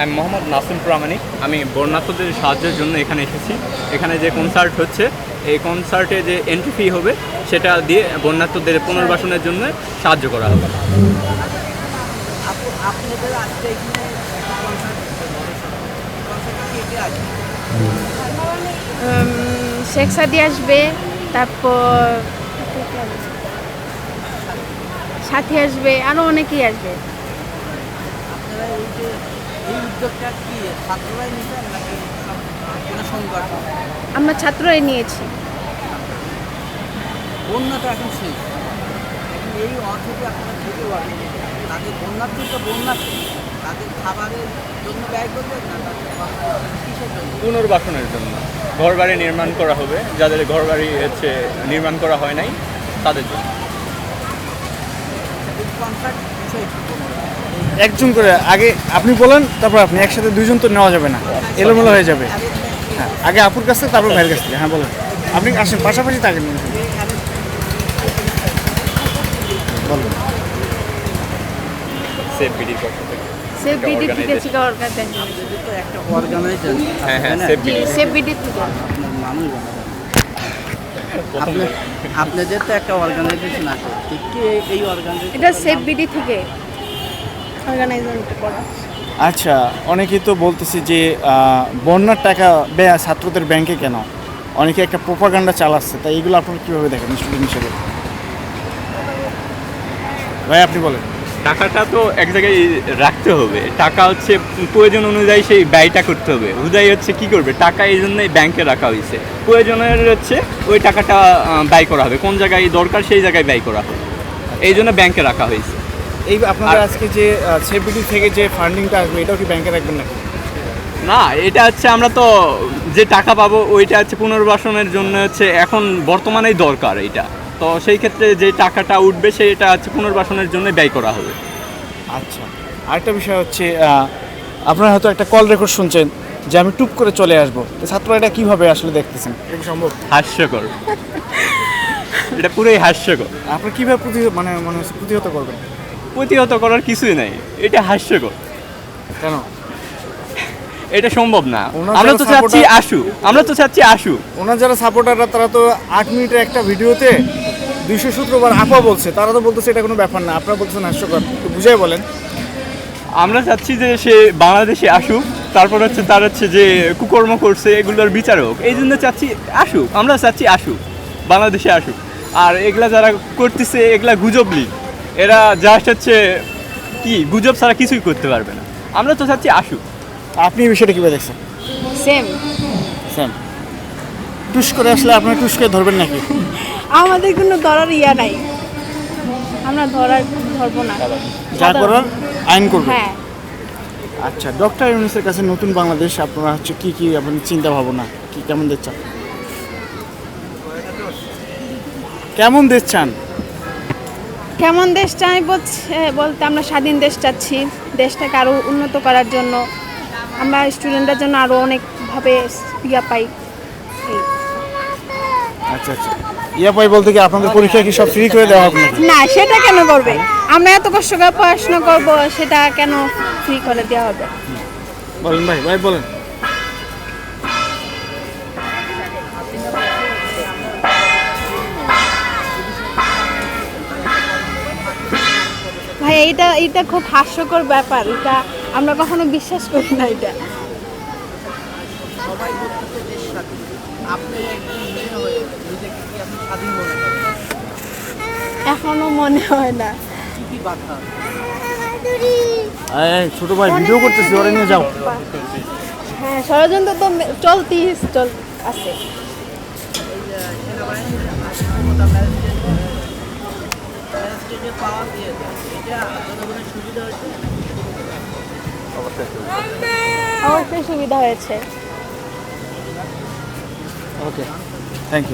আমি মোহাম্মদ নাসিম প্রামাণিক আমি বর্ণার্থদের সাহায্যের জন্য এখানে এসেছি। এখানে যে কনসার্ট হচ্ছে এই কনসার্টে যে এন্ট্রি ফি হবে সেটা দিয়ে বন্যার্থদের পুনর্বাসনের জন্য সাহায্য করা হবে। শেখ সাদি আসবে তারপর সাথী আসবে আরও অনেকেই আসবে। আপনারা এই উদ্যোগটা কি? ছাত্ররাই নিতেন নাকি কোনো সংগঠন? আমরা ছাত্ররাই নিয়েছি। বন্যা তো এখন শেষ এখন এই অর্থকে আপনারা দিতে পারবেন। তাদের বন্যার্থী তো বন্যার্থী তাদের খাবারের জন্য ব্যয় করবেন না তাদের কিসের জন্য? পুনর্বাসনের জন্য। ঘরবাড়ি নির্মাণ করা হবে। যাদের ঘরবাড়ি হচ্ছে নির্মাণ করা হয় নাই তাদের জন্য। এই কনসার্ট বিষয় কি একজন করে আগে আপনি বলেন তারপর আপনি একসাথে দুইজন তো নেওয়া যাবে না। এলোমেলো হয়ে যাবে। হ্যাঁ আগে আপুর কাছ থেকে তারপর ভাইয়ের কাছ থেকে। হ্যাঁ বলেন। আপনি আসেন পাশাপাশি তাকে নিয়ে। বলেন। সেফ বিডির পক্ষ সেফ বিডি থেকে organization। থেকে অর্গানাইজেশন আপনাদের তো একটা অর্গানাইজেশন হ্যাঁ হ্যাঁ সেফ বিডি। সেফ বিডি থেকে। মানুষ আপনি আপনাদের তো একটা অর্গানাইজেশন আছে। ঠিক কি এই অর্গানাইজেশন এটা সেফ বিডি থেকে। করা আচ্ছা অনেকেই তো বলতেছে যে বন্যার টাকা ব্যয় ছাত্রদের ব্যাংকে কেন? অনেকে একটা প্রোপাগান্ডা চালাচ্ছে তাই এগুলো আপনারা কীভাবে দেখেন স্টুডেন্ট হিসেবে? ভাই আপনি বলেন। টাকাটা তো এক জায়গায় রাখতে হবে। টাকা হচ্ছে প্রয়োজন অনুযায়ী সেই ব্যয়টা করতে হবে। হুদাই হচ্ছে কি করবে? টাকা এই জন্যই ব্যাংকে রাখা হয়েছে। প্রয়োজনের হচ্ছে ওই টাকাটা ব্যয় করা হবে। কোন জায়গায় দরকার সেই জায়গায় ব্যয় করা হবে। এই জন্য ব্যাংকে রাখা হয়েছে। এই আপনাদের আজকে যে সেফবিডি থেকে যে ফান্ডিংটা আসবে এটাও কি ব্যাংকে রাখবেন নাকি? না এটা হচ্ছে আমরা তো যে টাকা পাবো ওইটা হচ্ছে পুনর্বাসনের জন্য হচ্ছে এখন বর্তমানেই দরকার এটা তো সেই ক্ষেত্রে যে টাকাটা উঠবে সেটা হচ্ছে পুনর্বাসনের জন্য ব্যয় করা হবে। আচ্ছা। আরেকটা বিষয় হচ্ছে আপনারা হয়তো একটা কল রেকর্ড শুনছেন যে আমি টুপ করে চলে আসব। তো ছাত্ররা এটা কীভাবে আসলে দেখতেছেন? এটা সম্ভব? হাস্যকর। এটা পুরোই হাস্যকর। আপনার কীভাবে প্রতিহত মানে মনে প্রতিহত করবেন? প্রতিহত করার কিছুই নাই। এটা হাস্যকর। কেন? এটা সম্ভব না। আমরা তো চাচ্ছি আসু। আমরা তো চাচ্ছি আসু। ওনার যারা সাপোর্টাররা তারা তো আট মিনিটের একটা ভিডিওতে দুইশো সূত্রবার আপা বলছে। তারা তো বলতেছে এটা কোনো ব্যাপার না। আপনারা বলতেছেন হাস্যকর। একটু বুঝাই বলেন। আমরা চাচ্ছি যে সে বাংলাদেশে আসুক তারপর হচ্ছে তার হচ্ছে যে কুকর্ম করছে এগুলোর বিচার হোক এই জন্য চাচ্ছি আসুক। আমরা চাচ্ছি আসুক। বাংলাদেশে আসুক। আর এগুলা যারা করতেছে এগুলা গুজব লিগ। এরা জাস্ট হচ্ছে কি গুজব ছাড়া কিছুই করতে পারবে না। আমরা তো চাচ্ছি আসুক। আপনি এই বিষয়টা কীভাবে দেখছেন? সেম স্যাম টুস করে আসলে আপনার টুস করে ধরবেন নাকি? আমাদের কোনো ধরার ইয়া নাই। আমরা ধরার ধরবো না। যা করার আইন করবেন হ্যাঁ। আচ্ছা ডক্টর ইউনুসের কাছে নতুন বাংলাদেশ আপনারা হচ্ছে কি কি আপনার চিন্তা ভাবনা কি কেমন দেখছেন কেমন দেশ চান কেমন দেশ চাই বলছে বলতে আমরা স্বাধীন দেশ চাচ্ছি। দেশটাকে আরও উন্নত করার জন্য। আমরা স্টুডেন্টদের জন্য আরও অনেকভাবে ইয়া পাই। আচ্ছা আচ্ছা। ইয়া পাই বলতে কি আপনাদের পরীক্ষা কি সব ফ্রি করে দেওয়া হবে না সেটা কেন করবে? আমরা এত কষ্ট করে পড়াশোনা করব সেটা কেন ফ্রি করে দেওয়া হবে? বলেন ভাই ভাই বলেন। এটা এটা খুব হাস্যকর ব্যাপার। এটা আমরা কখনো বিশ্বাস করি না এটা। হয়ে মনে এখনও মনে হয় না। ছোট ভাই ভিডিও করতেছি ওরা নিয়ে যাও। হ্যাঁ ষড়যন্ত্র তো চলতি চল আছে। পাওয়া দিয়েছে এটা জনগণের সুবিধা হয়েছে? অবশ্যই সুবিধা হয়েছে। Okay thank you